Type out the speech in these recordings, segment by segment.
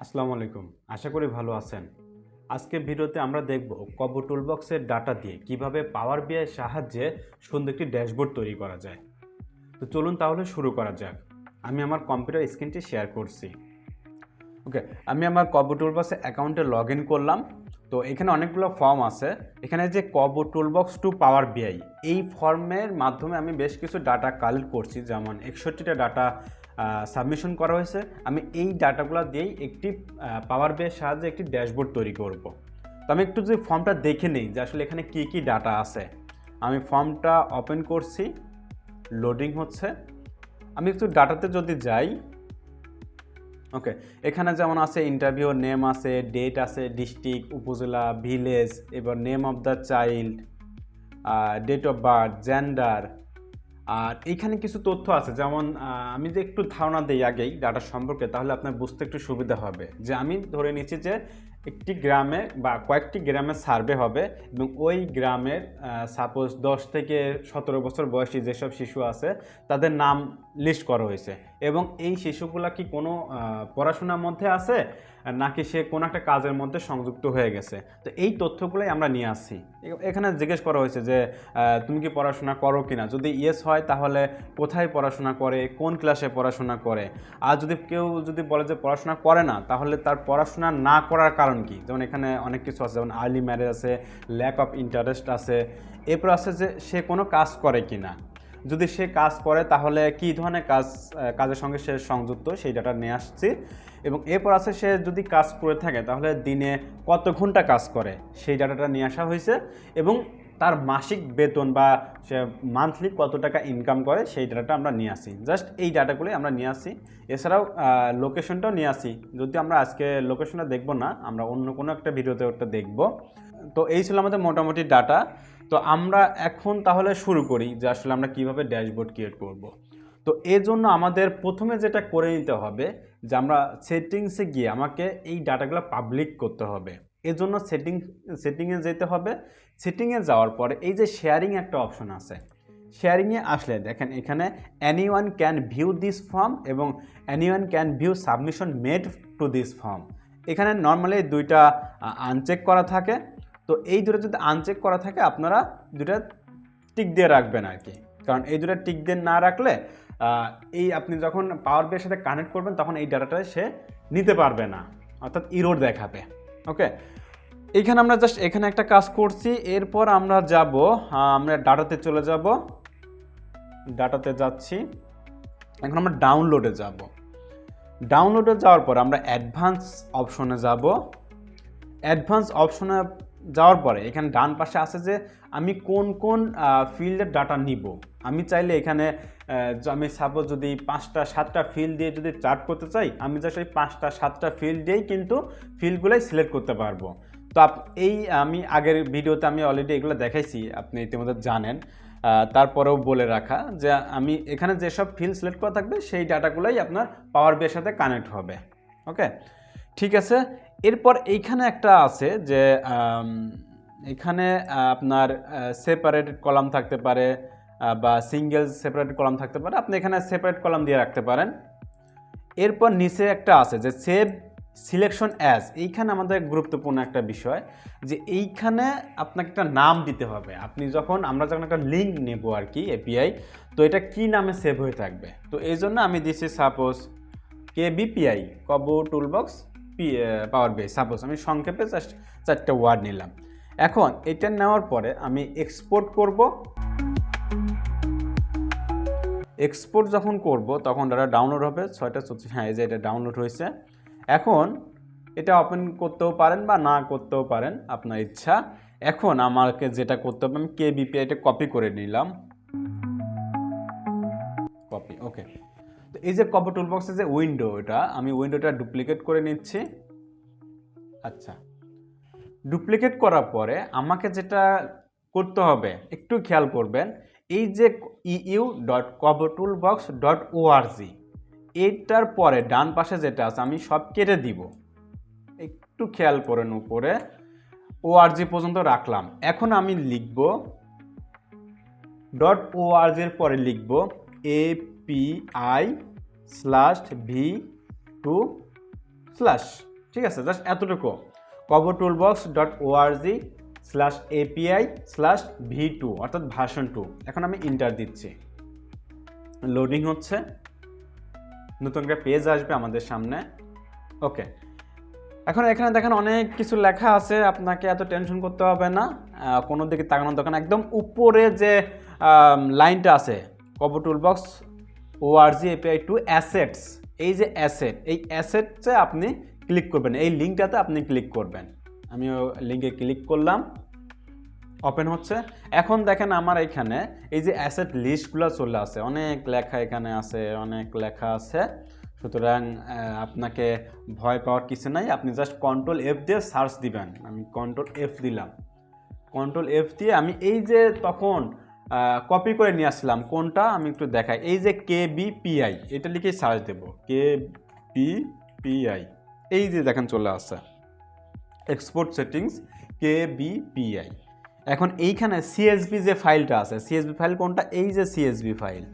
আসসালামু আলাইকুম। আশা করি ভালো আছেন। আজকে ভিডিওতে আমরা দেখব কব টুলবক্সের ডাটা দিয়ে কীভাবে পাওয়ার বিআই সাহায্যে সুন্দর একটি ড্যাশবোর্ড তৈরি করা যায়। তো চলুন তাহলে শুরু করা যাক। আমি আমার কম্পিউটার স্ক্রিনটি শেয়ার করছি। ওকে, আমি আমার কব টুলবক্সে অ্যাকাউন্টে লগ ইন করলাম। তো এখানে অনেকগুলো ফর্ম আছে। এখানে যে কব টুলবক্স টু পাওয়ার বিআই এই ফর্মের মাধ্যমে আমি বেশ কিছু ডাটা কালেক্ট করছি। যেমন একষট্টিটা ডাটা সাবমিশন করা হয়েছে। আমি এই ডাটাগুলো দিয়েই একটি পাওয়ার বিআইয়ের সাহায্যে একটি ড্যাশবোর্ড তৈরি করব। তো আমি একটু যদি ফর্মটা দেখে নিই যে আসলে এখানে কী কী ডাটা আছে। আমি ফর্মটা ওপেন করছি লোডিং হচ্ছে। আমি একটু ডাটাতে যদি যাই ওকে এখানে যেমন আছে ইন্টারভিউ নেম আছে ডেট আছে ডিস্ট্রিক্ট উপজেলা ভিলেজ এবার name of the child date of birth gender আর এইখানে কিছু তথ্য আছে, যেমন আমি যে একটু ধারণা দিই আগেই ডাটা সম্পর্কে, তাহলে আপনার বুঝতে একটু সুবিধা হবে। যে আমি ধরে নিচ্ছি যে একটি গ্রামে বা কয়েকটি গ্রামে সার্ভে হবে এবং ওই গ্রামের সাপোজ দশ থেকে সতেরো বছর বয়সী যেসব শিশু আছে, তাদের নাম লিস্ট করা হয়েছে। এবং এই শিশুগুলা কি কোনো পড়াশোনার মধ্যে আছে? নাকি সে কোনো একটা কাজের মধ্যে সংযুক্ত হয়ে গেছে। তো এই তথ্যগুলোই আমরা নিয়ে আসছি। এখানে জিজ্ঞেস করা হয়েছে যে তুমি কি পড়াশোনা করো কিনা? যদি ইয়েস হয়, তাহলে কোথায় পড়াশোনা করে? কোন ক্লাসে পড়াশোনা করে? আর যদি কেউ যদি বলে যে পড়াশোনা করে না, তাহলে তার পড়াশোনা না করার কারণ কি? যেমন এখানে অনেক কিছু আছে, যেমন আর্লি ম্যারেজ আছে ল্যাক অফ ইন্টারেস্ট আছে। এরপর আছে যে সে কোনো কাজ করে কিনা? যদি সে কাজ করে, তাহলে কী ধরনের কাজ কাজের সঙ্গে সে সংযুক্ত? সেই ডাটা নিয়ে আসছি। এবং এরপর আছে সে যদি কাজ করে থাকে, তাহলে দিনে কত ঘণ্টা কাজ করে? সেই ডাটাটা নিয়ে আসা হয়েছে এবং তার মাসিক বেতন বা সে মান্থলি কত টাকা ইনকাম করে, সেই ডাটাটা আমরা নিয়ে আসি। জাস্ট এই ডাটাগুলোই আমরা নিয়ে আসি। এছাড়াও লোকেশনটাও নিয়ে আসি। যদি আমরা আজকে লোকেশনটা দেখব না, আমরা অন্য কোনো একটা ভিডিওতে ওটা দেখব। তো এই ছিল আমাদের মোটামুটি ডাটা তো আমরা এখন তাহলে শুরু করি যে আসলে আমরা কীভাবে ড্যাশবোর্ড ক্রিয়েট করব। তো এর জন্য আমাদের প্রথমে যেটা করে নিতে হবে যে আমরা সেটিংসে গিয়ে আমাকে এই ডাটাগুলো পাবলিক করতে হবে। এর জন্য সেটিং সেটিংয়ে যেতে হবে। সেটিংয়ে যাওয়ার পরে এই যে শেয়ারিং একটা অপশন আছে। শেয়ারিংয়ে আসলে দেখেন এখানে any one can view this form এবং any one can view submission made to this form এখানে নর্মালি দুইটা আনচেক করা থাকে। তো এই দুটো যদি আনচেক করা থাকে আপনারা দুটা টিক দিয়ে রাখবেন আর কি কারণ এই দুটো টিক দিয়ে না রাখলে এই আপনি যখন পাওয়ার বিয়ের সাথে কানেক্ট করবেন, তখন এই ডাটাটা সে নিতে পারবে না। অর্থাৎ ইরোড দেখাবে। ওকে এইখানে আমরা জাস্ট এখানে একটা কাজ করছি। এরপর আমরা যাব আমরা ডাটাতে চলে যাব। ডাটাতে যাচ্ছি। এখন আমরা ডাউনলোডে যাব। ডাউনলোডে যাওয়ার পর আমরা অ্যাডভান্স অপশনে যাব। অ্যাডভান্স অপশনে যাওয়ার পরে এখানে ডান পাশে আছে যে, আমি কোন কোন ফিল্ডের ডাটা নিব। আমি চাইলে এখানে আমি সাপোজ যদি পাঁচটা, সাতটা ফিল্ড দিয়ে যদি চার্ট করতে চাই, আমি জাস্ট এই পাঁচটা, সাতটা ফিল্ড দিয়েই কিন্তু ফিল্ডগুলোই সিলেক্ট করতে পারব। তো এই আমি আগের ভিডিওতে আমি অলরেডি এগুলো দেখাইছি, আপনি ইতিমধ্যে জানেন। তারপরেও বলে রাখা যে আমি এখানে যেসব ফিল্ড সিলেক্ট করা থাকবে, সেই ডাটাগুলোই আপনার পাওয়ার বিয়ের সাথে কানেক্ট হবে। ওকে ঠিক আছে? এরপর এইখানে একটা আছে যে এখানে আপনার সেপারেট কলাম থাকতে পারে বা সিঙ্গেল সেপারেট কলাম থাকতে পারে। আপনি এখানে সেপারেট কলাম দিয়ে রাখতে পারেন। এরপর নিচে একটা আছে যে সেভ সিলেকশন অ্যাজ এইখানে আমাদের গুরুত্বপূর্ণ একটা বিষয় যে এইখানে আপনাকে একটা নাম দিতে হবে। আপনি যখন, আমরা যখন একটা লিঙ্ক নেব আর কি এপিআই তো এটা কি নামে সেভ হয়ে থাকবে? তো এই জন্য আমি দিচ্ছি suppose K BPI Kobo toolbox P power base suppose আমি সংক্ষেপে জাস্ট চারটে ওয়ার্ড নিলাম। এখন এটা নেওয়ার পরে আমি এক্সপোর্ট করব। এক্সপোর্ট যখন করব, তখন ডাটা ডাউনলোড হবে। ছয়টা চব্বিশ হ্যাঁ এই যে এটা ডাউনলোড হয়েছে। এখন এটা ওপেন করতেও পারেন বা না করতেও পারেন, আপনার ইচ্ছা। এখন আমাকে যেটা করতে হবে, আমি কে বিপিআইটা কপি করে নিলাম। কপি ওকে তো এই যে কপি টুলবক্সের যে উইন্ডো এটা আমি উইন্ডোটা ডুপ্লিকেট করে নিচ্ছি। আচ্ছা। ডুপ্লিকেট করার পরে আমাকে যেটা করতে হবে, একটু খেয়াল করবেন এই যে U dot Kobo tool box dot ORG এইটার পরে ডান পাশে যেটা আছে আমি সব কেটে দিব। একটু খেয়াল করেন উপরে। ওআরজি পর্যন্ত রাখলাম। এখন আমি লিখব ডট ওআরজির পরে লিখব A P I slash V two slash ঠিক আছে? জাস্ট এতটুকু। Kobo toolbox dot ORG slash API slash V two অর্থাৎ ভার্সন টু এখন আমি ইন্টার দিচ্ছি। লোডিং হচ্ছে। নতুন একটা পেজ আসবে আমাদের সামনে। ওকে এখন এখানে দেখেন অনেক কিছু লেখা আছে, আপনাকে এত টেনশন করতে হবে না। কোনো দিকে তাকানোর দোকান একদম উপরে যে লাইনটা আছে Kobo toolbox ORG API two assets এই যে অ্যাসেট এই অ্যাসেটসে আপনি ক্লিক করবেন। এই লিঙ্কটাতে আপনি ক্লিক করবেন। আমি লিঙ্কে ক্লিক করলাম। ওপেন হচ্ছে। এখন দেখেন আমার এখানে এই যে অ্যাসেট লিস্টগুলো চলে আসে। অনেক লেখা এখানে আছে, অনেক লেখা আছে। সুতরাং আপনাকে ভয় পাওয়ার কিছু নাই। আপনি জাস্ট কন্ট্রোল এফ দিয়ে সার্চ দিবেন। আমি কন্ট্রোল এফ দিলাম। কন্ট্রোল এফ দিয়ে আমি এই যে তখন কপি করে নিয়ে আসলাম। কোনটা? আমি একটু দেখাই। এই যে কে বি পিআই এটা লিখে সার্চ দেব। কে বি পিআই এই যে দেখেন চলে আসছে export settings K B PI এখন এইখানে সিএসবি যে ফাইলটা আছে সিএসবি ফাইল কোনটা? এই যে সিএসবি ফাইল,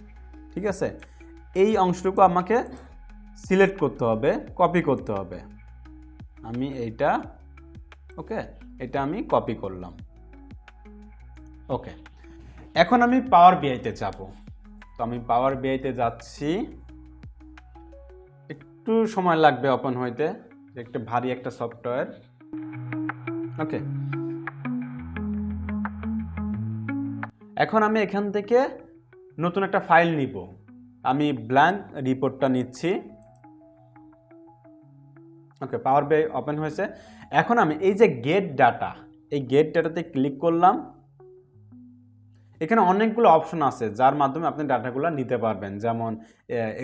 ঠিক আছে? এই অংশটুকু আমাকে সিলেক্ট করতে হবে, কপি করতে হবে। আমি এইটা, ওকে? এটা আমি কপি করলাম। ওকে। এখন আমি পাওয়ার বিআইতে যাব। তো আমি পাওয়ার বিআইতে যাচ্ছি। একটু সময় লাগবে ওপেন হইতে একটা ভারী একটা সফটওয়্যার ওকে এখন আমি এখান থেকে নতুন একটা ফাইল নিব। আমি ব্ল্যাঙ্ক রিপোর্টটা নিচ্ছি। ওকে পাওয়ার বাই ওপেন হয়েছে। এখন আমি এই যে গেট ডাটা এই গেট ডাটাতে ক্লিক করলাম। এখানে অনেকগুলো অপশন আছে, যার মাধ্যমে আপনি ডাটাগুলো নিতে পারবেন। যেমন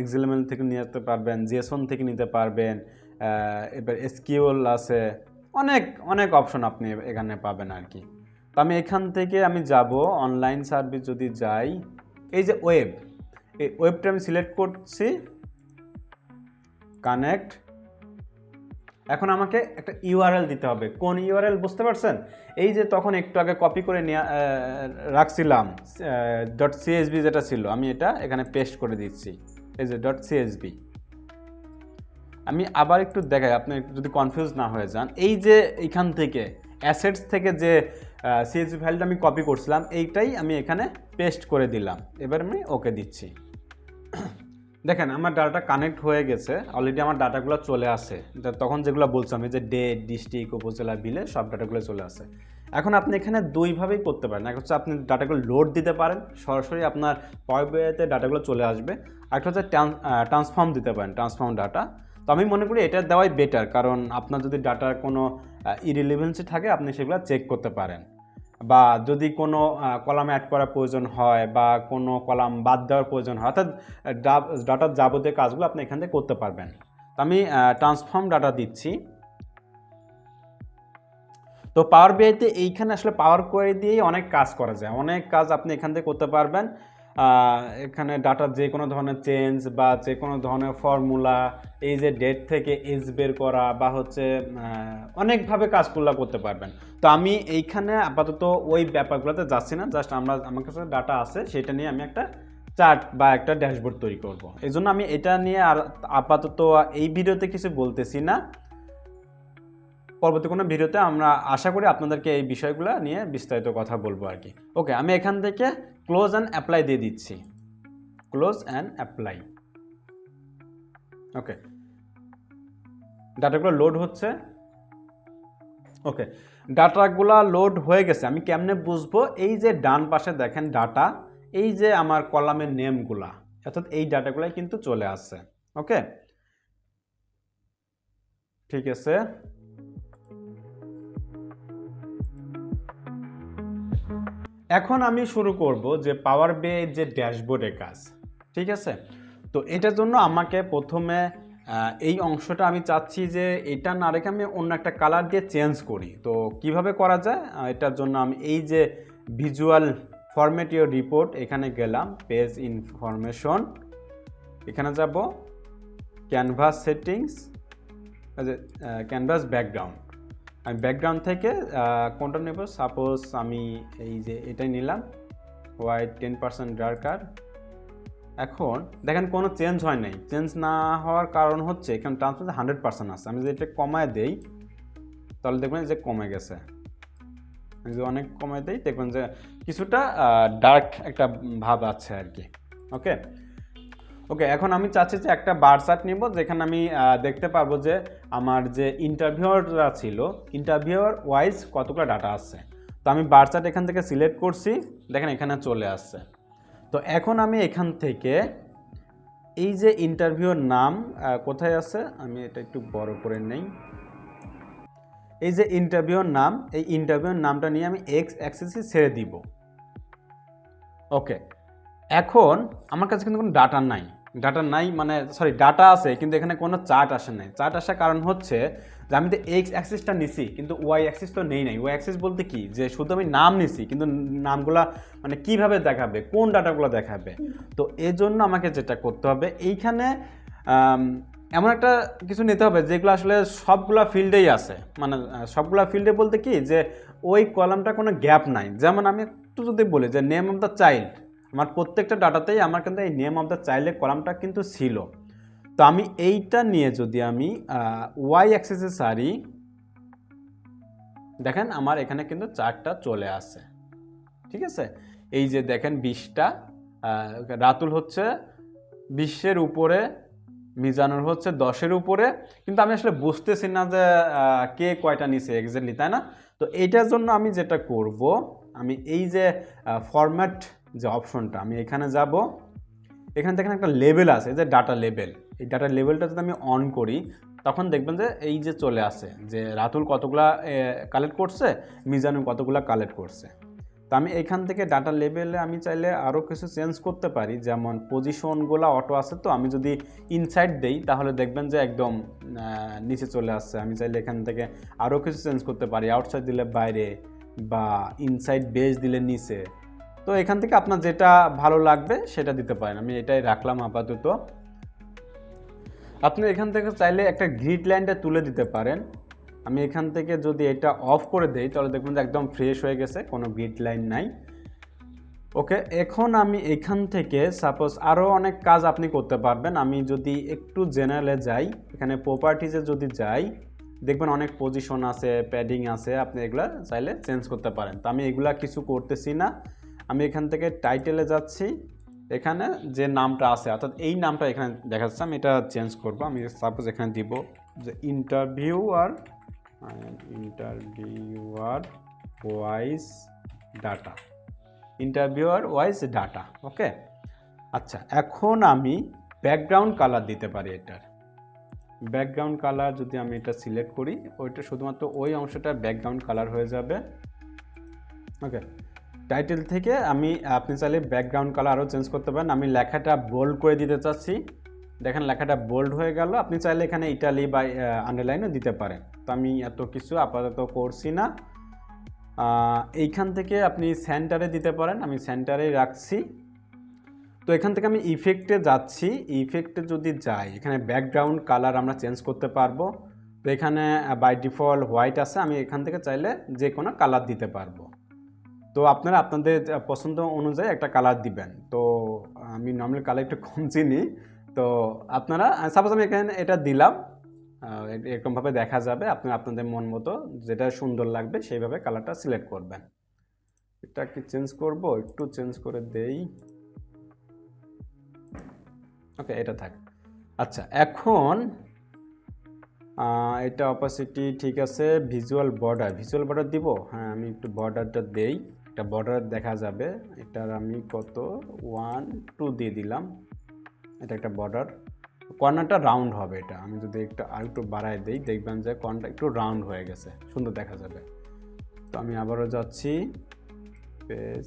এক্সিলেমেল থেকে নিয়ে নিতে পারবেন জেসন থেকে নিতে পারবেন এবার এসকিউএল আছে অনেক অনেক অপশন আপনি এখানে পাবেন আর কি। তো আমি এখান থেকে আমি যাব অনলাইন সার্ভিস যদি যাই, এই যে ওয়েব এই ওয়েবটা আমি সিলেক্ট করছি কানেক্ট এখন আমাকে একটা ইউআরএল দিতে হবে। কোন ইউআরএল বুঝতে পারছেন? এই যে তখন একটু আগে কপি করে নিয়ে রাখছিলাম ডট সিএসবি যেটা ছিল, আমি এটা এখানে পেস্ট করে দিচ্ছি। এই যে ডট সিএসবি আমি আবার একটু দেখাই, আপনি যদি কনফিউজ না হয়ে যান। এই যে এইখান থেকে অ্যাসেটস থেকে যে সিএসবি ফাইলটা আমি কপি করছিলাম, এইটাই আমি এখানে পেস্ট করে দিলাম। এবার আমি ওকে দিচ্ছি। দেখেন, আমার ডাটা কানেক্ট হয়ে গেছে। অলরেডি আমার ডাটাগুলো চলে আসে। তখন যেগুলো বলছিলাম, এই যে ডে ডিস্ট্রিক্ট উপজেলা, বিলে, সব ডাটাগুলো চলে আসে। এখন আপনি এখানে দুইভাবেই করতে পারেন। এক হচ্ছে আপনি ডাটাগুলো লোড দিতে পারেন, সরাসরি আপনার পয়েতে ডাটাগুলো চলে আসবে। একটা হচ্ছে ট্রান্সফর্ম দিতে পারেন ট্রান্সফর্ম ডাটা তো আমি মনে করি এটা দেওয়াই বেটার কারণ আপনার যদি ডাটার কোনো ইরিলিভেন্সি থাকে, আপনি সেগুলো চেক করতে পারেন। বা যদি কোনো কলাম অ্যাড করার প্রয়োজন হয় বা কোনো কলাম বাদ দেওয়ার প্রয়োজন হয়, অর্থাৎ ডাটার যাবতীয় কাজগুলো আপনি এখান থেকে করতে পারবেন। তো আমি ট্রান্সফর্ম ডাটা দিচ্ছি। তো পাওয়ার বিআইতে এইখানে আসলে পাওয়ার কোয়ারি দিয়েই অনেক কাজ করা যায়। অনেক কাজ আপনি এখান থেকে করতে পারবেন। এখানে ডাটার যে কোনো ধরনের চেঞ্জ বা যে কোনো ধরনের ফর্মুলা এই যে ডেট থেকে এজ বের করা বা হচ্ছে অনেকভাবে কাজগুলো করতে পারবেন। তো আমি এইখানে আপাতত ওই ব্যাপারগুলোতে যাচ্ছি না জাস্ট আমরা, আমার কাছে ডাটা আছে, সেটা নিয়ে আমি একটা চার্ট বা একটা ড্যাশবোর্ড তৈরি করব। এই জন্য আমি এটা নিয়ে আর আপাতত এই ভিডিওতে কিছু বলতেছি না। পরবর্তী কোনো ভিডিওতে আমরা আশা করি আপনাদেরকে এই বিষয়গুলো নিয়ে বিস্তারিত কথা বলব আর কি। ওকে আমি এখান থেকে ক্লোজ অ্যান্ড অ্যাপ্লাই দিয়ে দিচ্ছি। ক্লোজ অ্যান্ড অ্যাপ্লাই ওকে ডাটাগুলো লোড হচ্ছে। ওকে ডাটাগুলো লোড হয়ে গেছে। আমি কেমনে বুঝব? এই যে ডান পাশে দেখেন ডাটা এই যে আমার কলামের নেমগুলা অর্থাৎ এই ডাটাগুলাই কিন্তু চলে আসছে। ওকে ঠিক আছে? এখন আমি শুরু করব যে পাওয়ার বে যে ড্যাশবোর্ডের কাজ, ঠিক আছে? তো এটার জন্য আমাকে প্রথমে এই অংশটা আমি চাচ্ছি যে এটা না রেখে আমি অন্য একটা কালার দিয়ে চেঞ্জ করি। তো কীভাবে করা যায়? এটার জন্য আমি এই যে ভিজুয়াল ফরম্যাট ইউর রিপোর্ট এখানে গেলাম পেজ ইনফরমেশন এখানে যাব ক্যানভাস সেটিংস ক্যানভাস ব্যাকগ্রাউন্ড আমি ব্যাকগ্রাউন্ড থেকে কোনটা নেব সাপোজ আমি এই যে এটাই নিলাম হোয়াইট টেন পার্সেন্ট ডার্কার এখন দেখেন কোনো চেঞ্জ হয় নাই। চেঞ্জ না হওয়ার কারণ হচ্ছে এখানে ট্রান্সপারেন্সি হান্ড্রেড পার্সেন্ট আছে। আমি যদি এটা কমায় দেই, তাহলে দেখবেন যে কমে গেছে। যদি অনেক কমায় দেই, দেখবেন যে কিছুটা ডার্ক একটা ভাব আছে আর কি। ওকে ওকে এখন আমি চাচ্ছি যে একটা বার চার্ট নিব, যেখানে আমি দেখতে পারব যে আমার যে ইন্টারভিউয়াররা ছিল ইন্টারভিউয়ার ওয়াইজ কতগুলো ডাটা আছে? তো আমি বার চার্ট এখান থেকে সিলেক্ট করছি, দেখেন এখানে চলে আসছে। তো এখন আমি এখান থেকে এই যে ইন্টারভিউর নাম কোথায় আছে? আমি এটা একটু বড় করে নেই। এই যে ইন্টারভিউর নাম, এই ইন্টারভিউর নামটা নিয়ে আমি এক্স অ্যাক্সেসে ছেড়ে দিব। ওকে এখন আমার কাছে কিন্তু কোনো ডাটা নাই। ডাটা নাই মানে সরি ডাটা আছে, কিন্তু এখানে কোনো চার্ট আসে নাই। চার্ট আসার কারণ হচ্ছে যে আমি তো এক্স অ্যাক্সিসটা নিছি, কিন্তু ওয়াই অ্যাক্সিস তো নেই নাই। ওয়াই অ্যাক্সিস বলতে কি? যে শুধু আমি নাম নিছি, কিন্তু নামগুলা মানে কীভাবে দেখাবে? কোন ডাটাগুলো দেখাবে? তো এই জন্য আমাকে যেটা করতে হবে, এইখানে এমন একটা কিছু নিতে হবে, যেগুলো আসলে সবগুলা ফিল্ডেই আছে। মানে সবগুলা ফিল্ডে বলতে কি? যে ওই কলামটা কোনো গ্যাপ নাই। যেমন আমি একটু যদি বলি যে নেম অফ দ্য চাইল্ড আমার প্রত্যেকটা ডাটাতেই আমার কিন্তু এই নেম অফ দ্য চাইল্ডের কলামটা কিন্তু ছিল। তো আমি এইটা নিয়ে যদি আমি ওয়াই অ্যাক্সেসে সারি, দেখেন আমার এখানে কিন্তু চারটা চলে আসে। ঠিক আছে? এই যে দেখেন বিশটা রাতুল হচ্ছে বিশ্বের উপরে, মিজানুর হচ্ছে দশের উপরে। কিন্তু আমি আসলে বুঝতেছি না যে কে কয়টা নিছে এক্স্যাক্টলি তাই না? তো এইটার জন্য আমি যেটা করব, আমি এই যে ফরম্যাট যে অপশনটা, আমি এখানে যাব। এখানে দেখেন একটা লেভেল আছে যে ডাটা লেভেল এই ডাটা লেভেলটা যদি আমি অন করি, তখন দেখবেন যে এই যে চলে আসে, যে রাতুল কতগুলা কালেক্ট করছে, মিজানুর কতগুলা কালেক্ট করছে। তো আমি এখান থেকে ডাটা লেভেলে আমি চাইলে আরও কিছু চেঞ্জ করতে পারি, যেমন পজিশনগুলো অটো আছে তো, আমি যদি ইনসাইড দেই, তাহলে দেখবেন যে একদম নিচে চলে আসছে। আমি চাইলে এখান থেকে আরও কিছু চেঞ্জ করতে পারি আউটসাইড দিলে বাইরে বা ইনসাইড বেস দিলে নিচে। তো এখান থেকে আপনার যেটা ভালো লাগবে সেটা দিতে পারেন। আমি এটাই রাখলাম আপাতত। আপনি এখান থেকে চাইলে একটা গ্রিড লাইনটা তুলে দিতে পারেন। আমি এখান থেকে যদি এটা অফ করে দেই, তাহলে দেখবেন যে একদম ফ্রেশ হয়ে গেছে, কোনো গ্রিড লাইন নাই। ওকে, এখন আমি এখান থেকে সাপোজ আরও অনেক কাজ আপনি করতে পারবেন। আমি যদি একটু জেনারেলে যাই, এখানে প্রপার্টিজে যদি যাই, দেখবেন অনেক পজিশন আছে প্যাডিং আছে, আপনি এগুলা চাইলে চেঞ্জ করতে পারেন। তো আমি এগুলা কিছু করতেছি না। আমি এখান থেকে টাইটেলে যাচ্ছি। এখানে যে নামটা আছে, অর্থাৎ এই নামটা এখানে দেখা যাচ্ছে, আমি এটা চেঞ্জ করব। আমি সাপোজ এখানে দিব যে interview interviewer interviewer wise data interviewer wise data okay আচ্ছা এখন আমি ব্যাকগ্রাউন্ড কালার দিতে পারি এটার। ব্যাকগ্রাউন্ড কালার যদি আমি এটা সিলেক্ট করি, ওইটা শুধুমাত্র ওই অংশটা ব্যাকগ্রাউন্ড কালার হয়ে যাবে। ওকে টাইটেল থেকে আমি, আপনি চাইলে ব্যাকগ্রাউন্ড কালার আরও চেঞ্জ করতে পারেন। আমি লেখাটা বোল্ড করে দিতে চাচ্ছি। দেখেন লেখাটা বোল্ড হয়ে গেল। আপনি চাইলে এখানে ইটালি বা আন্ডারলাইনও দিতে পারেন। তো আমি এত কিছু আপাতত করছি না। এইখান থেকে আপনি সেন্টারে দিতে পারেন। আমি সেন্টারে রাখছি। তো এখান থেকে আমি ইফেক্টে যাচ্ছি। ইফেক্টে যদি যাই, এখানে ব্যাকগ্রাউন্ড কালার আমরা চেঞ্জ করতে পারব। তো এখানে বাই ডিফল্ট হোয়াইট আছে। আমি এখান থেকে চাইলে যে কোনো কালার দিতে পারব। তো আপনারা আপনাদের পছন্দ অনুযায়ী একটা কালার দিবেন। তো আমি নর্মাল কালার একটু কম চিনি। তো আপনারা সাপোজ আমি এখানে এটা দিলাম এরকমভাবে দেখা যাবে, আপনারা, আপনাদের মন মতো যেটা সুন্দর লাগবে, সেইভাবে কালারটা সিলেক্ট করবেন। এটা কি চেঞ্জ করব? একটু চেঞ্জ করে দেই। ওকে এটা থাক। আচ্ছা এখন এটা অপাসিটি ঠিক আছে ভিজুয়াল বর্ডার ভিজুয়াল বর্ডার দিব? হ্যাঁ আমি একটু বর্ডারটা দেই। একটা বর্ডার দেখা যাবে, এটার আমি কত? ওয়ান টু দিয়ে দিলাম। এটা একটা বর্ডার কর্নারটা রাউন্ড হবে এটা। আমি যদি একটু আর একটু বাড়ায় দিই, দেখবেন যে কর্নারটা একটু রাউন্ড হয়ে গেছে। সুন্দর দেখা যাবে। তো আমি আবারও যাচ্ছি। পেজ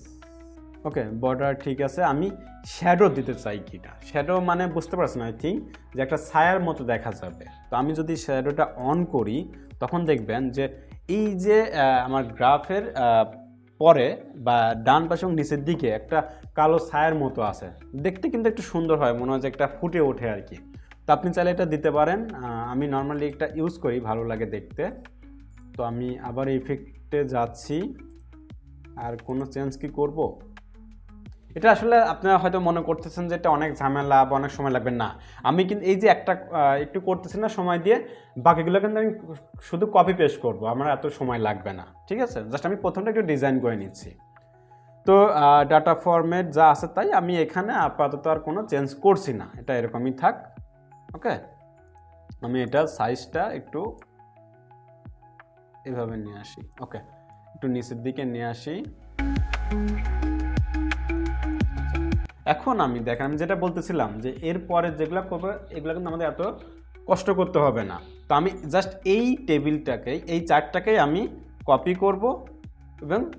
ওকে বর্ডার ঠিক আছে। আমি শ্যাডো দিতে চাই কিটা। শ্যাডো মানে বুঝতে পারছেন আই থিঙ্ক যে একটা ছায়ার মতো দেখা যাবে। তো আমি যদি শ্যাডোটা অন করি, তখন দেখবেন যে এই যে আমার গ্রাফের পরে বা ডান পাশে এবং নিচের দিকে একটা কালো ছায়ের মতো আছে। দেখতে কিন্তু একটু সুন্দর হয়, মনে হয় যে একটা ফুটে ওঠে আর কি। তো আপনি চাইলে এটা দিতে পারেন। আমি নর্মালি একটা ইউজ করি, ভালো লাগে দেখতে। তো আমি আবার ইফেক্টে যাচ্ছি। আর কোনো চেঞ্জ কি করব? এটা আসলে আপনারা হয়তো মনে করতেছেন যে এটা অনেক ঝামেলা বা অনেক সময় লাগবে। না, আমি কিন্তু এই যে একটা একটু করতেছি না সময় দিয়ে, বাকিগুলো কিন্তু আমি শুধু কপি পেস্ট করব, আমার এত সময় লাগবে না, ঠিক আছে? জাস্ট আমি প্রথমটা একটু ডিজাইন করে নিচ্ছি। তো ডাটা ফরম্যাট যা আছে তাই আমি এখানে আপাতত আর কোনো চেঞ্জ করছি না, এটা এরকমই থাক ওকে আমি এটা সাইজটা একটু এভাবে নিয়ে আসি ওকে একটু নিচের দিকে নিয়ে আসি। এখন আমি, দেখেন আমি যেটা বলতেছিলাম যে এরপরে যেগুলো করব, এগুলো কিন্তু আমাদের এত কষ্ট করতে হবে না। তো আমি জাস্ট এই টেবিলটাকে, এই চারটাকেই আমি কপি করব এবং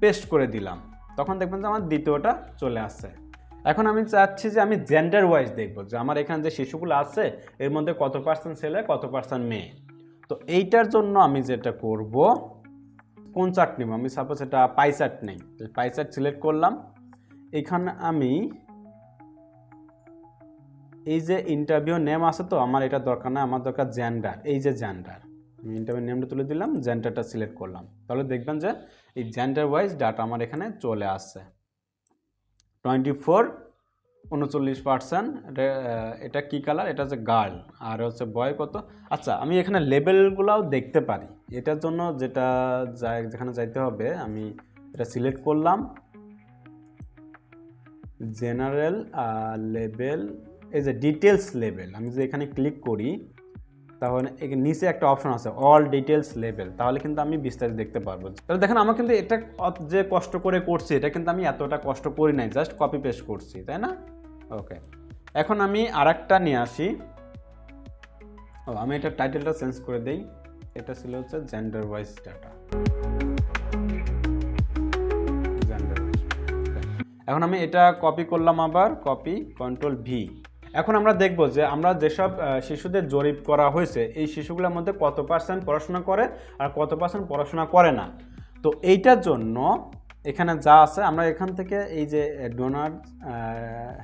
পেস্ট করে দিলাম। তখন দেখবেন যে আমার দ্বিতীয়টা চলে আসছে। এখন আমি চাচ্ছি যে আমি জেন্ডার ওয়াইজ দেখব, যে আমার এখানে যে শিশুগুলো আছে, এর মধ্যে কত পার্সেন্ট ছেলে, কত পার্সেন্ট মেয়ে? তো এইটার জন্য আমি যেটা করব, কোন চার্ট নেব? আমি সাপোজ এটা পাই চার্ট নেই। পাই চার্ট সিলেক্ট করলাম। এখানে আমি এই যে ইন্টারভিউ নেম আছে তো, আমার এটা দরকার না আমার দরকার জেন্ডার এই যে জেন্ডার আমি ইন্টারভিউ নেমটা তুলে দিলাম জেন্ডারটা সিলেক্ট করলাম। তাহলে দেখবেন যে এই জেন্ডার ওয়াইজ ডাটা আমার এখানে চলে আসছে। টোয়েন্টি ফোর উনচল্লিশ পার্সেন্ট এটা কী কালার এটা হচ্ছে গার্ল আর হচ্ছে বয় কত? আচ্ছা আমি এখানে লেবেলগুলোও দেখতে পারি। এটার জন্য যেটা যেখানে যাইতে হবে, আমি এটা সিলেক্ট করলাম। জেনারেল লেভেল এই যে ডিটেলস লেভেল আমি যদি এখানে ক্লিক করি, তাহলে নিচে একটা অপশন আছে, অল ডিটেলস লেভেল তাহলে কিন্তু আমি বিস্তারিত দেখতে পারব। তাহলে দেখেন, আমার কিন্তু এটা যে কষ্ট করে করছি, এটা কিন্তু আমি এতটা কষ্ট করি নাই, জাস্ট কপি পেস্ট করছি, তাই না? ওকে, এখন আমি আরেকটা নিয়ে আসি। ও, আমি এটা টাইটেলটা চেঞ্জ করে দেই, এটা ছিল হচ্ছে জেন্ডার ওয়াইজ ডাটা এখন আমি এটা কপি করলাম আবার কপি কন্ট্রোল ভি এখন আমরা দেখব যে আমরা যেসব শিশুদের জরিপ করা হয়েছে, এই শিশুগুলোর মধ্যে কত পার্সেন্ট পড়াশোনা করে আর কত পার্সেন্ট পড়াশোনা করে না। তো এইটার জন্য এখানে যা আছে, আমরা এখান থেকে এই যে ডোনার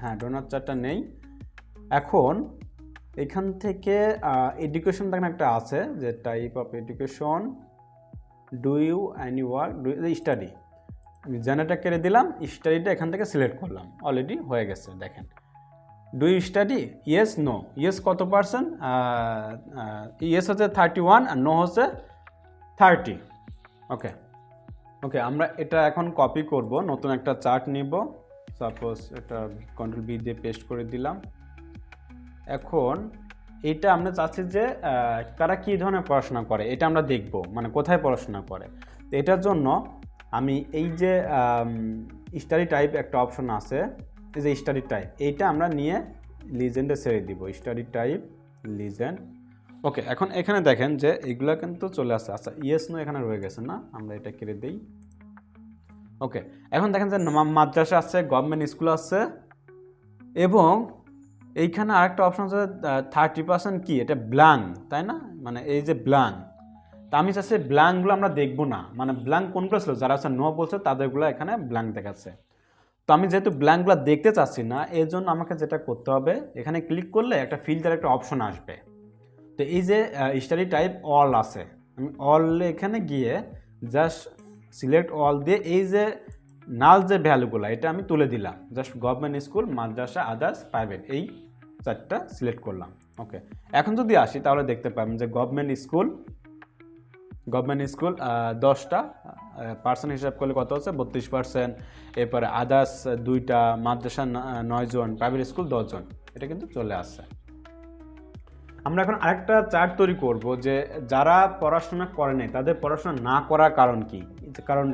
হ্যাঁ ডোনার চারটা নেই। এখন এখান থেকে এডুকেশন দেখেন একটা আছে, যে type of education do you any work do study generator কেড়ে দিলাম স্টাডিটা এখান থেকে সিলেক্ট করলাম। অলরেডি হয়ে গেছে, দেখেন। Do you study yes no yes কত পার্সেন্ট ইয়েস হচ্ছে থার্টি ওয়ান আর নো হচ্ছে থার্টি ওকে ওকে আমরা এটা এখন কপি করব, নতুন একটা চার্ট নিব। সাপোজ এটা কন্ট্রোল বি দিয়ে পেস্ট করে দিলাম। এখন এটা আমরা চাচ্ছি যে তারা কী ধরনের পড়াশোনা করে? এটা আমরা দেখব মানে কোথায় পড়াশোনা করে? তো এটার জন্য আমি এই যে স্টাডি টাইপ একটা অপশন আছে, এই যে স্টাডি টাইপ এইটা আমরা নিয়ে লিজেন্ডে ছেড়ে দিব স্টাডি টাইপ লিজেন্ড ওকে এখন এখানে দেখেন যে এইগুলো কিন্তু চলে আসছে আচ্ছা ইয়েস নো এখানে রয়ে গেছে না? আমরা এটা কেড়ে দিই। ওকে এখন দেখেন যে মাদ্রাসা আছে গভর্নমেন্ট স্কুল আছে, এবং এইখানে আরেকটা অপশন আছে থার্টি পার্সেন্ট কি? এটা ব্ল্যাঙ্ক তাই না? মানে এই যে ব্ল্যাঙ্ক তা আমি চাচ্ছি ব্ল্যাঙ্কগুলো আমরা দেখব না। মানে ব্ল্যাঙ্ক কোনগুলো ছিল? যারা হচ্ছে নো বলছে, তাদেরগুলো এখানে ব্ল্যাঙ্ক দেখাচ্ছে। তো আমি যেহেতু ব্ল্যাঙ্কগুলো দেখতে চাচ্ছি না, এর জন্য আমাকে যেটা করতে হবে, এখানে ক্লিক করলে একটা ফিল্টার একটা অপশন আসবে। তো এই যে স্টাডি টাইপ অল আছে, আমি অল এখানে গিয়ে জাস্ট সিলেক্ট অল দিয়ে এই যে নাল যে ভ্যালুগুলো, এটা আমি তুলে দিলাম। জাস্ট গভর্নমেন্ট স্কুল, মাদ্রাসা, আদার্স, প্রাইভেট, এই চারটা সিলেক্ট করলাম। ওকে, এখন যদি আসি তাহলে দেখতে পাবেন যে গভর্নমেন্ট স্কুল গভর্নমেন্ট স্কুল দশটা পার্সেন্ট হিসাব করলে কত হচ্ছে? বত্রিশ পার্সেন্ট এরপরে আদার্স দুইটা, মাদ্রাসা নয়জন প্রাইভেট স্কুল দশজন এটা কিন্তু চলে আসছে। আমরা এখন আরেকটা চার্ট তৈরি করব যে যারা পড়াশোনা করে নাই, তাদের পড়াশোনা না করার কারণ কি? কারণ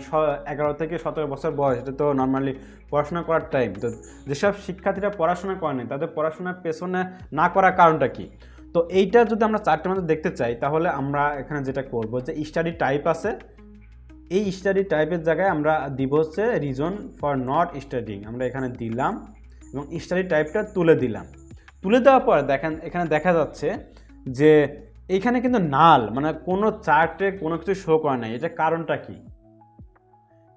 এগারো থেকে সতেরো বছর বয়স, এটা তো নর্মালি পড়াশোনা করার টাইম তো যেসব শিক্ষার্থীরা পড়াশোনা করে নাই, তাদের পড়াশোনার পেছনে না করার কারণটা কি? তো এইটা যদি আমরা চারটের মধ্যে দেখতে চাই, তাহলে আমরা এখানে যেটা করব যে স্টাডি টাইপ আছে। এই স্টাডি টাইপের জায়গায় আমরা দিব হচ্ছে রিজন ফর নট স্টাডিং আমরা এখানে দিলাম এবং স্টাডি টাইপটা তুলে দিলাম। তুলে দেওয়ার পর দেখেন, এখানে দেখা যাচ্ছে যে এইখানে কিন্তু নাল মানে কোনো চার্টে কোনো কিছু শো করে নাই। এটা কারণটা কি?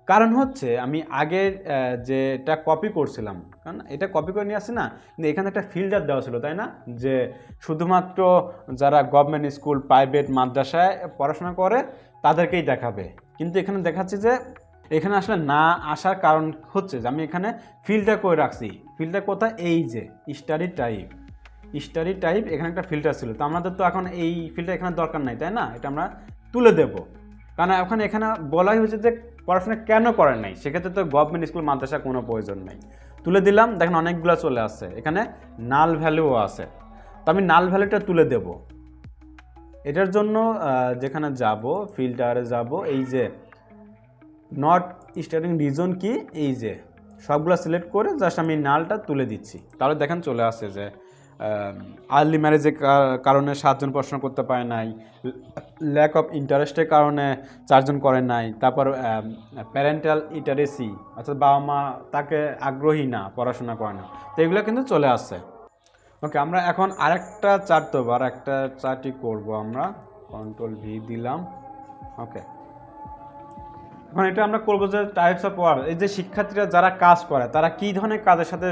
কারণ হচ্ছে আমি আগের যেটা কপি করছিলাম কারণ এটা কপি করে নিয়ে আসছি না, কিন্তু এখানে একটা ফিল্টার দেওয়া ছিল, তাই না? যে শুধুমাত্র যারা গভর্নমেন্ট স্কুল প্রাইভেট মাদ্রাসায় পড়াশোনা করে, তাদেরকেই দেখাবে। কিন্তু এখানে দেখাচ্ছে যে, এখানে আসলে না আসার কারণ হচ্ছে যে, আমি এখানে ফিল্টার করে রাখছি। ফিল্টার কোথায়? এই যে স্টাডি টাইপ স্টাডি টাইপ এখানে একটা ফিল্টার ছিল। তো আমাদের তো এখন এই ফিল্টার এখানে দরকার নাই, তাই না? এটা আমরা তুলে দেব। কারণ এখন এখানে বলাই হয়েছে যে, পড়াশোনা কেন করেন নাই? সেক্ষেত্রে তো গভর্নমেন্ট স্কুল মাদ্রাসা কোনো প্রয়োজন নেই। তুলে দিলাম। দেখেন অনেকগুলো চলে আসছে। এখানে নাল ভ্যালুও আছে। তো আমি নাল ভ্যালুটা তুলে দেব। এটার জন্য যেখানে যাব ফিল্টারে যাব, এই যে নট স্টার্টিং রিজন কি? এই যে সবগুলো সিলেক্ট করে জাস্ট আমি নালটা তুলে দিচ্ছি। তাহলে দেখেন চলে আসে যে আর্লি ম্যারেজের কারণে সাতজন পড়াশোনা করতে পারে নাই ল্যাক অফ ইন্টারেস্টের কারণে চারজন করে নাই, তারপর প্যারেন্টাল ইটারেসি অর্থাৎ বাবা মা তাকে আগ্রহী না, পড়াশোনা করে না, তো এগুলো কিন্তু চলে আসছে। ওকে আমরা এখন আরেকটা চার্ট দেবো আর একটা চার্টই করব আমরা কন্ট্রোল ভি দিলাম ওকে এখন এটা আমরা করব যে টাইপস অফ ওয়ার্ক এই যে শিক্ষার্থীরা যারা কাজ করে, তারা কী ধরনের কাজের সাথে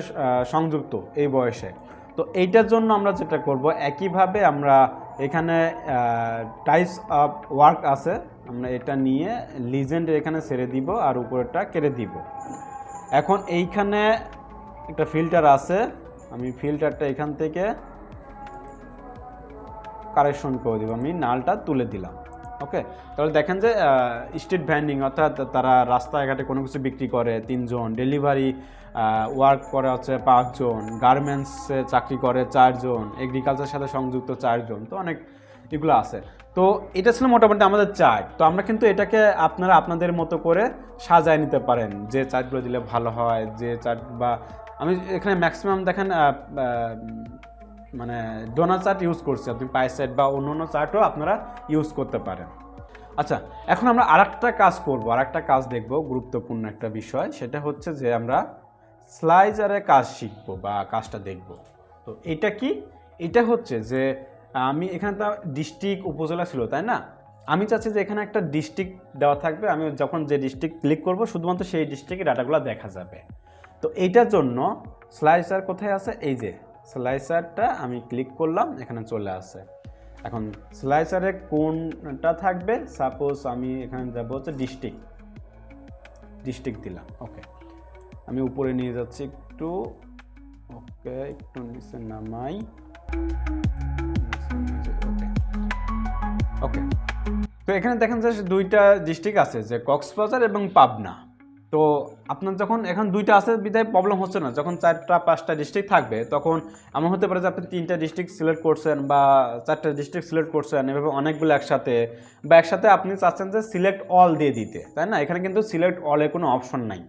সংযুক্ত এই বয়সে? তো এইটার জন্য আমরা যেটা করব, একইভাবে আমরা এখানে টাইপস অফ ওয়ার্ক আছে, আমরা এটা নিয়ে লিজেন্ড এখানে ছেড়ে দিব আর উপরেরটা কেটে দিব। এখন এইখানে একটা ফিল্টার আছে, আমি ফিল্টারটা এখান থেকে কারেকশন করে দিব, আমি নালটা তুলে দিলাম। ওকে তাহলে দেখেন যে স্ট্রিট ভ্যান্ডিং অর্থাৎ তারা রাস্তাঘাটে কোনো কিছু বিক্রি করে, তিনজন। ডেলিভারি ওয়ার্ক করে হচ্ছে পাঁচজন। গার্মেন্টসে চাকরি করে চারজন। এগ্রিকালচারের সাথে সংযুক্ত চারজন। তো অনেক এগুলো আছে। তো এটা ছিল মোটামুটি আমাদের চার্ট তো আমরা কিন্তু এটাকে আপনারা আপনাদের মতো করে সাজায় নিতে পারেন। যে চার্টগুলো দিলে ভালো হয়, যে চার্ট বা, আমি এখানে ম্যাক্সিমাম দেখেন মানে ডোনার চার্ট ইউজ করছি। আপনি পাই সেট বা অন্য অন্য চার্টও আপনারা ইউজ করতে পারেন। আচ্ছা এখন আমরা আরেকটা কাজ করব, আরেকটা কাজ দেখব, গুরুত্বপূর্ণ একটা বিষয়। সেটা হচ্ছে যে আমরা স্লাইজারে কাজ শিখব বা কাজটা দেখব। তো এটা কি? এটা হচ্ছে যে আমি এখানে তো ডিস্ট্রিক্ট উপজেলা ছিল, তাই না? আমি চাচ্ছি যে এখানে একটা ডিস্ট্রিক্ট দেওয়া থাকবে। আমি যখন যে ডিস্ট্রিক্ট ক্লিক করব, শুধুমাত্র সেই ডিস্ট্রিক্টের ডাটাগুলো দেখা যাবে। তো এইটার জন্য স্লাইসার কোথায় আছে? এই যে স্লাইসারটা আমি ক্লিক করলাম, এখানে চলে আসে। এখন স্লাইসারে কোনটা থাকবে? সাপোজ আমি এখানে যাব হচ্ছে ডিস্ট্রিক্ট ডিস্ট্রিক্ট দিলাম, ওকে। আমি উপরে নিয়ে যাচ্ছি একটু, ওকে, একটু নিচে নামাই। ওকে। তো এখানে দেখেন যে দুইটা ডিস্ট্রিক্ট আছে, যে কক্সবাজার এবং পাবনা। তো আপনার যখন এখন দুইটা আছে, বিধায় প্রবলেম হচ্ছে না। যখন চারটা, পাঁচটা ডিস্ট্রিক্ট থাকবে, তখন এমন হতে পারে যে আপনি তিনটা ডিস্ট্রিক্ট সিলেক্ট করছেন বা চারটা ডিস্ট্রিক্ট সিলেক্ট করছেন, এভাবে অনেকগুলো একসাথে বা একসাথে আপনি চাচ্ছেন যে সিলেক্ট অল দিয়ে দিতে, তাই না? এখানে কিন্তু সিলেক্ট অলের কোনো অপশন নাই।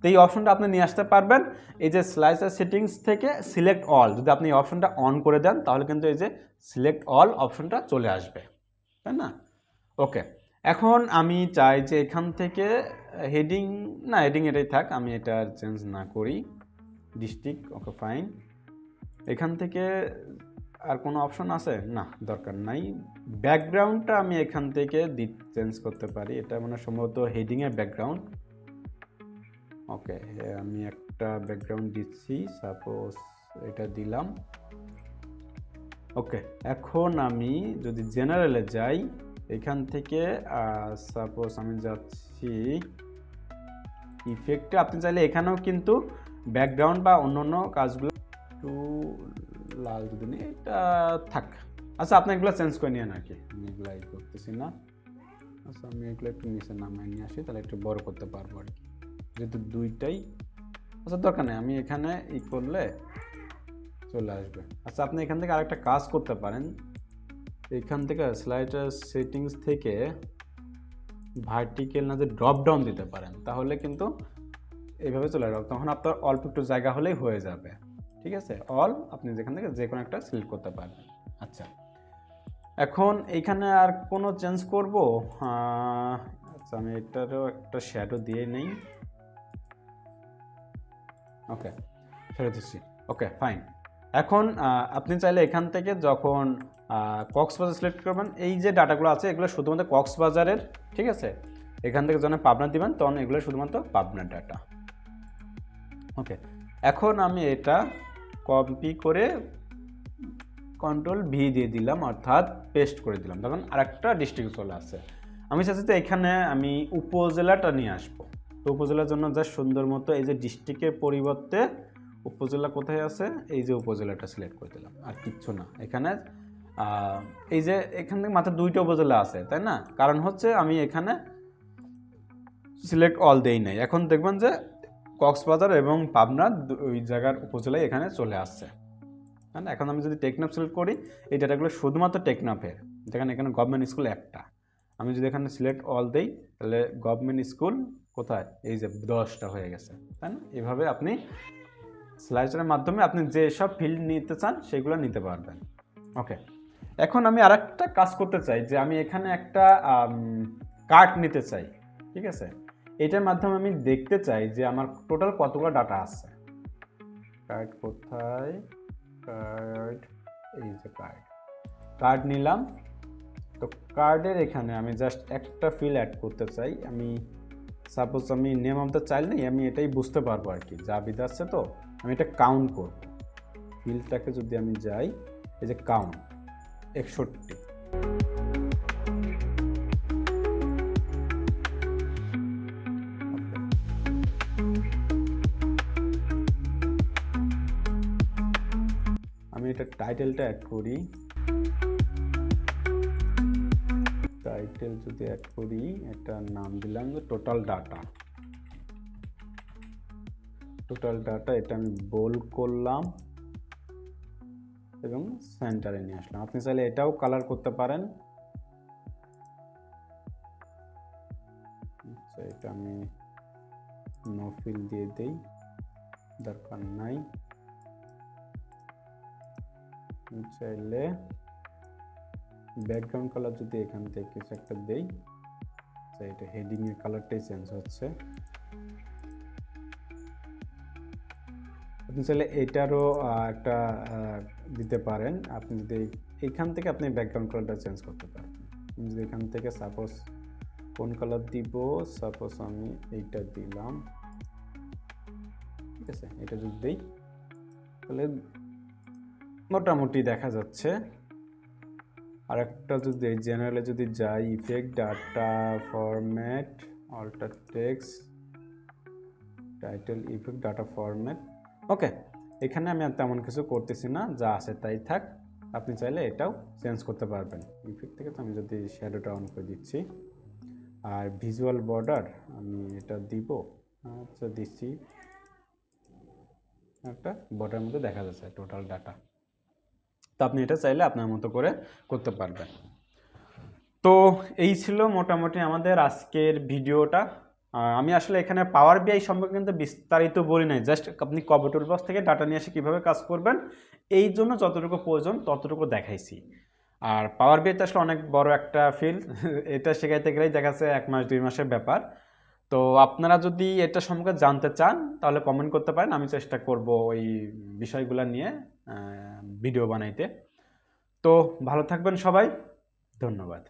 তো এই অপশনটা আপনি নিয়ে আসতে পারবেন। এই যে স্লাইসার সেটিংস থেকে সিলেক্ট অল যদি আপনি এই অপশনটা অন করে দেন, তাহলে কিন্তু এই যে সিলেক্ট অল অপশনটা চলে আসবে, তাই না? ওকে এখন আমি চাই যে এখান থেকে হেডিং না হেডিং এটাই থাক, আমি এটা আর চেঞ্জ না করি। ডিস্ট্রিক্ট ওকে ফাইন এখান থেকে আর কোনো অপশন আছে? না, দরকার নাই। ব্যাকগ্রাউন্ডটা আমি এখান থেকে দি চেঞ্জ করতে পারি। এটা মানে সম্ভবত হেডিংয়ের ব্যাকগ্রাউন্ড ওকে আমি একটা ব্যাকগ্রাউন্ড দিচ্ছি। সাপোজ এটা দিলাম। ওকে এখন আমি যদি জেনারেলে যাই এখান থেকে সাপোজ আমি যাচ্ছি ইফেক্টে আপনি চাইলে এখানেও কিন্তু ব্যাকগ্রাউন্ড বা অন্য অন্য কাজগুলো একটু লাল যদি নিই এটা থাক। আচ্ছা আপনি এগুলো চেঞ্জ করে নিয়ে আর কি আমি এগুলো করতেছি না। আচ্ছা আমি এগুলো একটু নিচে নামায় নিয়ে আসি, তাহলে একটু বড় করতে পারব আর কি যেহেতু দুইটাই। আচ্ছা দরকার নেই, আমি এখানে ই করলে চলে আসবে। আচ্ছা আপনি এখান থেকে আরেকটা কাজ করতে পারেন। এখান থেকে স্লাইডার সেটিংস থেকে ভার্টিক্যাল না যে ড্রপ ডাউন দিতে পারেন। তাহলে কিন্তু এইভাবে চলে যাবে তখন আপনার অল্প একটু জায়গা হলেই হয়ে যাবে। ঠিক আছে? অল আপনি যেখান থেকে যে কোনো একটা সিলেক্ট করতে পারবেন। আচ্ছা। এখন এইখানে আর কোনো চেঞ্জ করব? আচ্ছা আমি এটারও একটা শ্যাডো দিয়ে নেই। ওকে ছেড়ে দিচ্ছি। ওকে ফাইন এখন আপনি চাইলে এখান থেকে যখন কক্সবাজার সিলেক্ট করবেন। এই যে ডাটাগুলো আছে, এগুলো শুধুমাত্র কক্সবাজারের, ঠিক আছে? এখান থেকে যখন পাবনা দিবেন, তখন এগুলো শুধুমাত্র পাবনার ডাটা ওকে এখন আমি এটা কপি করে কন্ট্রোল ভি দিয়ে দিলাম, অর্থাৎ পেস্ট করে দিলাম। তখন আরেকটা ডিস্ট্রিক্ট চলে আসে আমি চাচ্ছি যে এখানে আমি উপজেলাটা নিয়ে আসব। তো উপজেলার জন্য যা সুন্দর মতো এই যে ডিস্ট্রিক্টের পরিবর্তে উপজেলা কোথায় আছে? এই যে উপজেলাটা সিলেক্ট করে দিলাম। আর কিচ্ছু না। এখানে এই যে এখান থেকে মাত্র দুইটা উপজেলা আছে, তাই না? কারণ হচ্ছে আমি এখানে সিলেক্ট অল দেই নাই। এখন দেখবেন যে কক্সবাজার এবং পাবনা ওই জায়গার উপজেলায় এখানে চলে আসছে। হ্যাঁ এখন আমি যদি টেকনাফ সিলেক্ট করি, এই ডাটাগুলো শুধুমাত্র টেকনাফের যেখানে এখানে গভর্নমেন্ট স্কুল একটা। আমি যদি এখানে সিলেক্ট অল দেই, তাহলে গভর্নমেন্ট স্কুল কোথায়? এই যে দশটা হয়ে গেছে, তাই না? এভাবে আপনি স্লাইডারের মাধ্যমে আপনি যে সব ফিল্ড নিতে চান, সেগুলো নিতে পারবেন। ওকে এখন আমি আরেকটা কাজ করতে চাই, যে আমি এখানে একটা কার্ড নিতে চাই, ঠিক আছে? এটার মাধ্যমে আমি দেখতে চাই যে আমার টোটাল কতগুলো ডাটা আছে। কার্ড কোথায়? কার্ড এই যে কার্ড কার্ড নিলাম। তো কার্ডের এখানে আমি জাস্ট একটা ফিল অ্যাড করতে চাই। আমি সাপোজ আমি নেম অফ দ্য চাইল্ড নেই, আমি এটাই বুঝতে পারব আর কি। যা জাবিদ আছে তো, আমি এটা কাউন্ট করব। ফিল্ডটাকে যদি আমি যাই, এই যে কাউন্ট একষট্টি। আমি এটা টাইটেলটা অ্যাড করি। টাইটেল যদি অ্যাড করি, এটা নাম দিলাম যে টোটাল ডাটা টোটাল ডাটা এটা আমি বোল করলাম। এবং সেন্টারে নিয়ে আসলাম। আপনি চাইলে এটাও কালার করতে পারেন। আচ্ছা এটা আমি নো ফিল দিয়ে দেই। দরকার নাই। চাইলে ব্যাকগ্রাউন্ড কালার যদি এখান থেকে কিছু একটা দেই আচ্ছা এটা হেডিং এর কালারটাই চেঞ্জ হচ্ছে। আপনি চাইলে এটারও একটা দিতে পারেন। আপনি যদি এখান থেকে আপনি ব্যাকগ্রাউন্ড কালারটা চেঞ্জ করতে পারেন। যদি এখান থেকে সাপোজ কোন কালার দিব সাপোজ আমি এইটা দিলাম। ঠিক আছে, এটা যদি দিই, তাহলে মোটামুটি দেখা যাচ্ছে। আর একটা যদি জেনারেলে যদি যাই effect data format alter text title effect data format okay এখানে আমি আর তেমন কিছু করতেছি না, যা আছে তাই থাক। আপনি চাইলে এটাও চেঞ্জ করতে পারবেন। ইফেক্ট থেকে তো আমি যদি শ্যাডোটা অন করে দিচ্ছি। আর ভিজুয়াল বর্ডার আমি এটা দিব। আচ্ছা দিচ্ছি। একটা বর্ডার মধ্যে দেখা যাচ্ছে টোটাল ডাটা তো আপনি এটা চাইলে আপনার মতো করে করতে পারবেন। তো এই ছিল মোটামুটি আমাদের আজকের ভিডিওটা আমি আসলে এখানে পাওয়ার বিআই সম্পর্কে কিন্তু বিস্তারিত বলি নাই। জাস্ট আপনি কম্পিউটার বক্স থেকে ডাটা নিয়ে এসে কীভাবে কাজ করবেন, এই জন্য যতটুকু প্রয়োজন ততটুকু দেখাইছি। আর পাওয়ার বিআইতে আসলে অনেক বড় একটা ফিল্ড এটা শেখাইতে গেলেই দেখা যাচ্ছে এক মাস, দুই মাসের ব্যাপার। তো আপনারা যদি এটা সম্পর্কে জানতে চান, তাহলে কমেন্ট করতে পারেন, আমি চেষ্টা করব ওই বিষয়গুলো নিয়ে ভিডিও বানাইতে। তো ভালো থাকবেন সবাই, ধন্যবাদ।